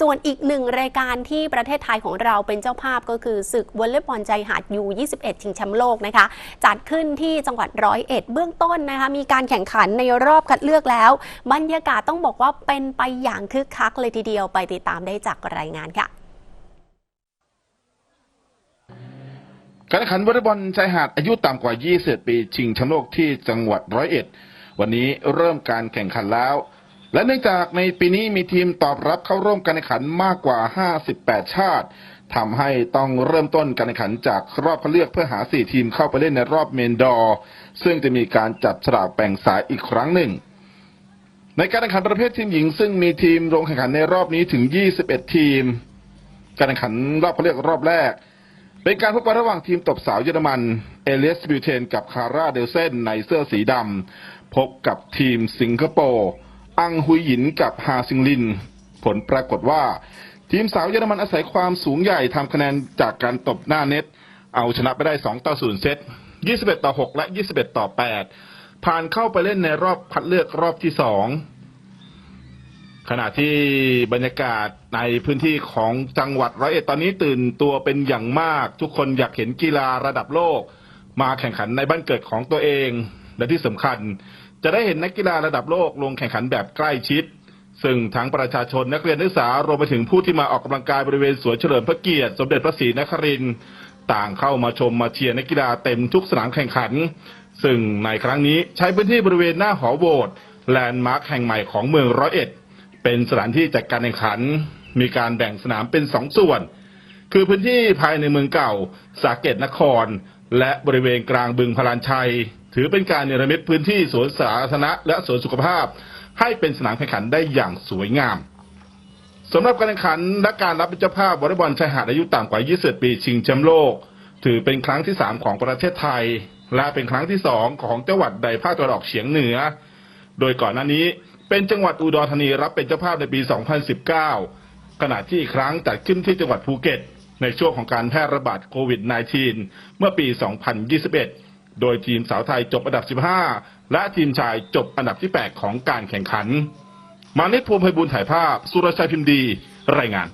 ส่วนอีกหนึ่งรายการที่ประเทศไทยของเราเป็นเจ้าภาพก็คือศึกวอลเลย์บอลใจหาดยู21 ชิงแชมป์โลกนะคะ จัดขึ้นที่จังหวัดร้อยเอ็ดเบื้องต้นนะคะ มีการแข่งขันในรอบคัดเลือกแล้ว บรรยากาศต้องบอกว่าเป็นไปอย่างคึกคักเลยทีเดียวไปติดตามได้จากรายงานค่ะการแข่งขันวอลเลย์บอลชายหาดอายุต่ำกว่า 20 ปี ชิงแชมป์โลกที่จังหวัดร้อยเอ็ด วันนี้เริ่มการแข่งขันแล้ว และเนื่องจากในปีนี้มีทีมตอบรับเข้าร่วมการแข่งขันมากกว่า 58 ชาติทำให้ต้องเริ่มต้นการแข่งขันจากรอบคัดเลือกเพื่อหา 4 ทีมเข้าไปเล่นในรอบเมนดอร์ ซึ่งจะมีการจับฉลากแบ่งสายอีกครั้งหนึ่ง ในการแข่งขันประเภททีมหญิง ซึ่งมีทีมลงแข่งขันในรอบนี้ถึง 21 ทีม การแข่งขันรอบคัดเลือกรอบแรก เป็นการพบกันระหว่างทีมตบสาวเยอรมันเอเลสบิวเทนกับคาร่าเดลเซนในเสื้อสีดำพบกับทีมสิงคโปร์ อังฮุยหยินกับฮาซิงลิน ผลปรากฏว่า ทีมสาวเยอรมันอาศัยความสูงใหญ่ทำคะแนนจากการตบหน้าเน็ต เอาชนะไปได้ 2 ต่อ 0 เซต 21 ต่อ 6 และ 21 ต่อ 8 ผ่านเข้าไปเล่นในรอบคัดเลือกรอบที่ 2 ขณะที่บรรยากาศในพื้นที่ของจังหวัดร้อยเอ็ดตอนนี้ตื่นตัวเป็นอย่างมาก ทุกคนอยากเห็นกีฬาระดับโลก มาแข่งขันในบ้านเกิดของตัวเอง และที่สำคัญ จะได้เห็นนักกีฬาระดับโลกลงแข่งขันแบบใกล้ชิด ซึ่งทั้งประชาชนนักเรียนนักศึกษารวมไปถึงผู้ที่มาออกกำลังกายบริเวณสวนเฉลิมพระเกียรติสมเด็จพระศรีนครินทร์ต่างเข้ามาชมมาเชียร์นักกีฬาเต็มทุกสนามแข่งขัน ซึ่งในครั้งนี้ใช้พื้นที่บริเวณหน้าหอโหวตแลนด์มาร์คแห่งใหม่ของเมืองร้อยเอ็ด เป็นสถานที่จัดการแข่งขัน มีการแบ่งสนามเป็นสองส่วน คือพื้นที่ภายในเมืองเก่า สาเกตนคร และบริเวณกลางบึงพลานชัยถือเป็นการเนรมิตพื้นที่สวนสาธารณะและสวนสุขภาพ ให้เป็นสนามแข่งขันได้อย่างสวยงามสำหรับการแข่งขันและการรับเป็นเจ้าภาพวอลเลย์บอลชายหาดอายุต่ำกว่า 20 ปีชิงแชมป์โลก ถือเป็นครั้งที่ 3 ของประเทศไทย และเป็นครั้งที่ 2 ของจังหวัดใดภาคตะวันออกเฉียงเหนือ โดยก่อนหน้านี้เป็นจังหวัดอุดรธานีรับเป็นเจ้าภาพในปี 2019 ขณะที่อีกครั้งจัดขึ้นที่จังหวัดภูเก็ต ในช่วงของการแพร่ระบาดโควิด -19 เมื่อปี 2021 โดยทีมสาวไทยจบอันดับ 15 และทีมชายจบอันดับที่ 8 ของการแข่งขัน มานิตพวงไพบูลถ่ายภาพ สุรชัยพิมพ์ดี รายงาน